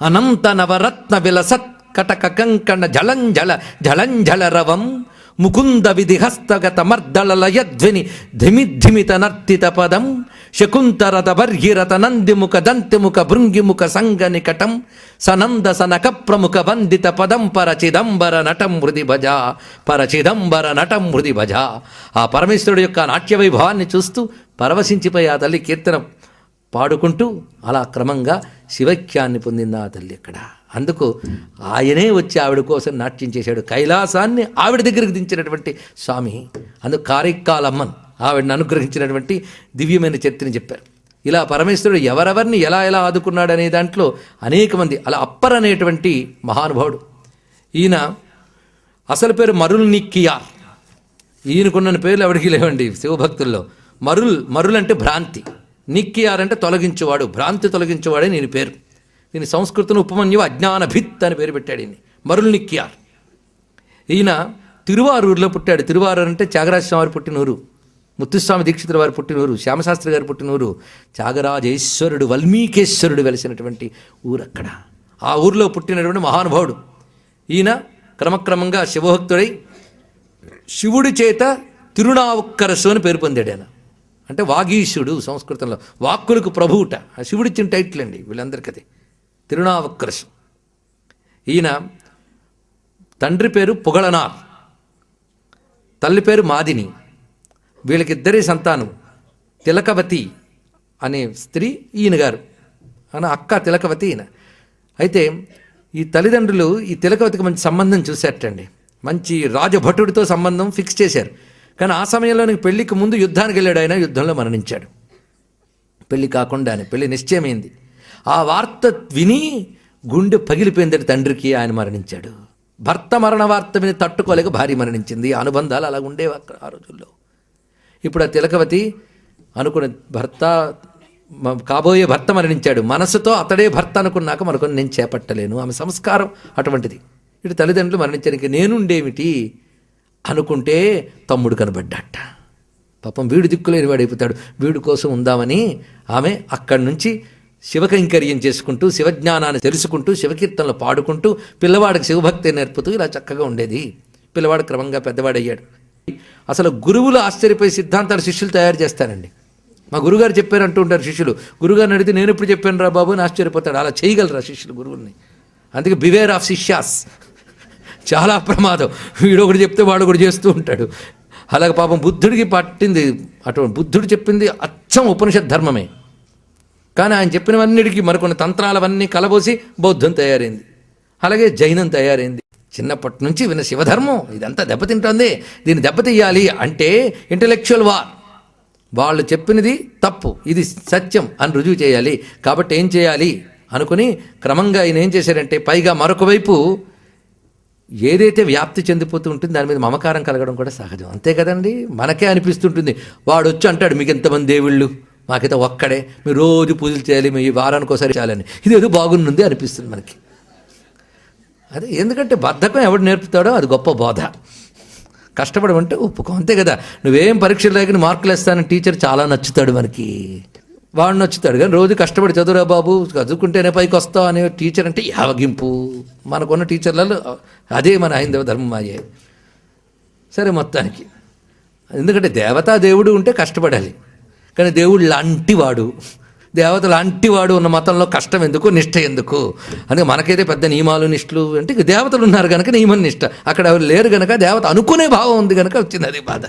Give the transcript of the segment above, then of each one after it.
అనంత నవరత్న విలసత్ కటక కంకణ జలంజల జలంజలరవం ముకుంద విధిహస్తగత మర్దళలయధ్వని ధిమిద్ధిమిత నర్తిత పదం శకుంతరత బర్హిరత నందిముఖ దంతిముఖ భృంగిముఖ సంగ నికటం సనంద సనక ప్రముఖ వందిత పదం పరచిదంబర నటం హృది భజ పరచిదంబర నటం హృది భజ ఆ పరమేశ్వరుడు యొక్క నాట్య వైభవాన్ని చూస్తూ పరవశించిపోయి ఆ తల్లి కీర్తనం పాడుకుంటూ అలా క్రమంగా శివఖ్యాన్ని పొందింది ఆ తల్లి అక్కడ అందుకు ఆయనే వచ్చి ఆవిడ కోసం నాట్యం చేశాడు. కైలాసాన్ని ఆవిడ దగ్గరికి దించినటువంటి స్వామి అందుకు కారైక్కాలమ్మన్ ఆవిడని అనుగ్రహించినటువంటి దివ్యమైన చరిత్రని చెప్పారు. ఇలా పరమేశ్వరుడు ఎవరెవరిని ఎలా ఎలా ఆదుకున్నాడు అనే దాంట్లో అనేక మంది అలా అప్పర్ అనేటువంటి మహానుభావుడు. ఈయన అసలు పేరు మరుల్ నిక్కియార్. ఈయనకున్న పేర్లు ఎవరికి లేవండి శివభక్తుల్లో. మరుల్ మరుల్ అంటే భ్రాంతి. నిక్కియార్ అంటే తొలగించేవాడు భ్రాంతి తొలగించేవాడే నేను పేరు. దీని సంస్కృతం ఉపమన్యువు అజ్ఞాన భిత్ అని పేరు పెట్టాడు ఈయన మరుల్ నిక్కియార్. ఈయన తిరువారూరులో పుట్టాడు. తిరువారూరు అంటే త్యాగరాజస్వామి వారు పుట్టినూరు ముత్తుస్వామి దీక్షితుల వారు పుట్టినూరు శ్యామశాస్త్రి గారు పుట్టినూరు త్యాగరాజేశ్వరుడు వల్మీకేశ్వరుడు వెలిసినటువంటి ఊరు అక్కడ ఆ ఊరిలో పుట్టినటువంటి మహానుభావుడు. ఈయన క్రమక్రమంగా శివభక్తుడై శివుడి చేత తిరునావుక్కరసు అని పేరు పొందాడు ఆయన. అంటే వాగీశుడు సంస్కృతంలో వాక్కులకు ప్రభువుట. ఆ శివుడిచ్చిన టైటిల్ అండి వీళ్ళందరికీ అది. తిరునావుక్కరసు ఈయన తండ్రి పేరు పొగళనార్. తల్లి పేరు మాదిని. వీళ్ళకిద్దరి సంతానం. తిలకవతి అనే స్త్రీ ఈయన గారు. అన్న అక్క తిలకవతి ఈయన. అయితే ఈ తల్లిదండ్రులు ఈ తిలకవతికి మంచి సంబంధం చూసేటండి. మంచి రాజభటుడితో సంబంధం ఫిక్స్ చేశారు. కానీ ఆ సమయంలో నీకు పెళ్ళికి ముందు యుద్ధానికి వెళ్ళాడు ఆయన యుద్ధంలో మరణించాడు. పెళ్ళి కాకుండానే పెళ్ళి నిశ్చయమైంది. ఆ వార్త విని గుండె పగిలిపోయిందట తండ్రికి ఆయన మరణించాడు. భర్త మరణ వార్త విని తట్టుకోలేక భార్య మరణించింది. ఆ అనుబంధాలు అలా ఉండేవి అక్కడ ఆ రోజుల్లో. ఇప్పుడు ఆ తిలకవతి అనుకున్న భర్త కాబోయే భర్త మరణించాడు. మనసుతో అతడే భర్త అనుకున్నాక మరొకరిని నేను చేపట్టలేను. ఆమె సంస్కారం అటువంటిది. ఇటు తల్లిదండ్రులు మరణించడానికి నేనుండేమిటి? అనుకుంటే తమ్ముడు కనబడ్డట. పాపం వీడు దిక్కులేని వాడైపోతాడు. వీడు కోసం ఉందామని ఆమె అక్కడి నుంచి శివకైంకర్యం చేసుకుంటూ శివజ్ఞానాన్ని తెలుసుకుంటూ శివకీర్తనలు పాడుకుంటూ పిల్లవాడికి శివభక్తి నేర్పుతూ ఇలా చక్కగా ఉండేది. పిల్లవాడు క్రమంగా పెద్దవాడయ్యాడు. అసలు గురువులు ఆశ్చర్యపోయి సిద్ధాంతాలు శిష్యులు తయారు చేస్తారండి. మా గురుగారు చెప్పారు అంటూ ఉంటారు శిష్యులు. గురుగారిని అడిగితే నేను ఎప్పుడు చెప్పాను రా బాబు అని ఆశ్చర్యపోతాడు. అలా చేయగలరా శిష్యులు గురువుల్ని? అందుకే బివేర్ ఆఫ్ శిష్యాస్. చాలా ప్రమాదం. వీడు ఒకటి చెప్తే వాడు ఒకటి చేస్తూ ఉంటాడు. అలాగే పాపం బుద్ధుడికి పట్టింది అటువంటి బుద్ధుడు చెప్పింది అచ్చం ఉపనిషత్ ధర్మమే. కానీ ఆయన చెప్పినవన్నిటికీ మరికొన్ని తంత్రాలవన్నీ కలబోసి బౌద్ధం తయారైంది. అలాగే జైనం తయారైంది. చిన్నప్పటి నుంచి విన్న శివధర్మం. ఇదంతా దెబ్బతింటుంది. దీన్ని దెబ్బతీయాలి అంటే ఇంటలెక్చువల్ వార్ వాళ్ళు చెప్పినది తప్పు. ఇది సత్యం అని రుజువు చేయాలి. కాబట్టి ఏం చేయాలి? అనుకుని క్రమంగా ఆయన ఏం చేశారంటే పైగా మరొక వైపు ఏదైతే వ్యాప్తి చెందిపోతూ ఉంటుంది దాని మీద మమకారం కలగడం కూడా సహజం. అంతే కదండి? మనకే అనిపిస్తుంటుంది. వాడు వచ్చి అంటాడు మీకు ఎంతమంది దేవుళ్ళు? మాకైతే ఒక్కడే. మీరు రోజు పూజలు చేయాలి మీ వారానికి ఒకసారి చేయాలని. ఇది ఏదో బాగుంది అనిపిస్తుంది మనకి. అదే ఎందుకంటే బద్ధకం ఎవడు నేర్పుతాడో అది గొప్ప బోధ. కష్టపడమంటే ఒప్పుకో. అంతే కదా? నువ్వేం పరీక్షలు లేకని మార్కులు వేస్తానని టీచర్ చాలా నచ్చుతాడు మనకి. వాడు నచ్చుతాడు. కానీ రోజు కష్టపడి చదువురా బాబు చదువుకుంటేనే పైకి వస్తావు అనే టీచర్ అంటే యావగింపు. మనకున్న టీచర్లలో అదే మన హైందవ ధర్మం అయ్యాయి సరే మొత్తానికి. ఎందుకంటే దేవతా దేవుడు ఉంటే కష్టపడాలి. కానీ దేవుడు లాంటివాడు దేవత లాంటివాడు ఉన్న మతంలో కష్టం ఎందుకు నిష్ట ఎందుకు? అందుకే మనకైతే పెద్ద నియమాలు నిష్ఠలు అంటే దేవతలు ఉన్నారు కనుక నియమం నిష్ట. అక్కడ ఎవరు లేరు కనుక దేవత అనుకునే భావం ఉంది కనుక వచ్చింది అది బాధ.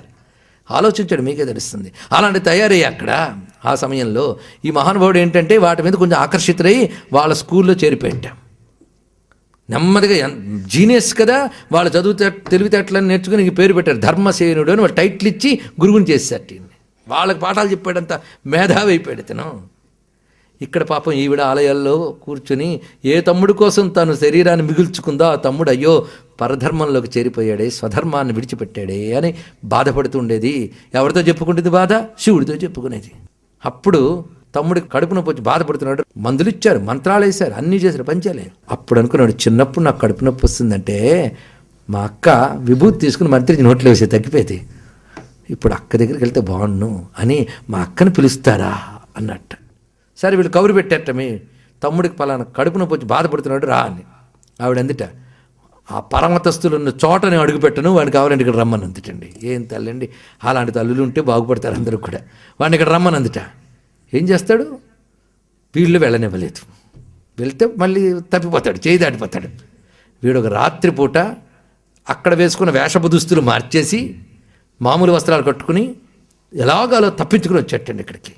ఆలోచించాడు మీకే తెలుస్తుంది. అలాంటి తయారయ్యి అక్కడ. ఆ సమయంలో ఈ మహానుభావుడు ఏంటంటే వాటి మీద కొంచెం ఆకర్షితులై వాళ్ళ స్కూల్లో చేరిపెట్టాం నెమ్మదిగా జీనియస్ కదా వాళ్ళు చదువుతే తెలివితేటలను నేర్చుకుని ఈ పేరు పెట్టారు. ధర్మసేనుడు అని వాళ్ళు టైటిల్ ఇచ్చి గురువుని చేశారు వాళ్ళకి పాఠాలు చెప్పాడంత మేధావి అయిపోయాడు ఇతను. ఇక్కడ పాపం ఈవిడ ఆలయాల్లో కూర్చుని ఏ తమ్ముడు కోసం తను శరీరాన్ని మిగుల్చుకుందో ఆ తమ్ముడు అయ్యో పరధర్మంలోకి చేరిపోయాడే స్వధర్మాన్ని విడిచిపెట్టాడే అని బాధపడుతుండేది ఎవరితో చెప్పుకుంటుంది బాధ? శివుడితో చెప్పుకునేది. అప్పుడు తమ్ముడికి కడుపు నొప్పి వచ్చి బాధపడుతున్నాడు. మందులు ఇచ్చారు మంత్రాలు వేశారు అన్నీ చేశారు పంచాలే అప్పుడు అనుకున్నాడు చిన్నప్పుడు నాకు కడుపు నొప్పి వస్తుందంటే మా అక్క విభూతి తీసుకుని మంత్రి నోట్లో వేసి తగ్గిపోయేది. ఇప్పుడు అక్క దగ్గరికి వెళ్తే బాగుండు అని మా అక్కని పిలుస్తారా అన్నట్ట. సరే వీళ్ళు కబురు పెట్టేటమే తమ్ముడికి పలానా కడుపు నొప్పి వచ్చి బాధపడుతున్నాడు రా అని. ఆవిడ అందుట ఆ పరమతస్తులు ఉన్న నేను అడుగుపెట్టను వాడిని కావాలంటే ఇక్కడ రమ్మని అందుటండి. ఏం తల్లండి? అలాంటి తల్లులు ఉంటే బాగుపడతారు అందరూ కూడా. వాడిని ఇక్కడ రమ్మని అందుట. ఏం చేస్తాడు? వీళ్ళు వెళ్ళనివ్వలేదు. వెళ్తే మళ్ళీ తప్పిపోతాడు చేయి దాటిపోతాడు. వీడు ఒక రాత్రిపూట అక్కడ వేసుకున్న వేషపు దుస్తులు మార్చేసి మామూలు వస్త్రాలు కట్టుకుని ఎలాగాలో తప్పించుకుని వచ్చేటండి ఇక్కడికి.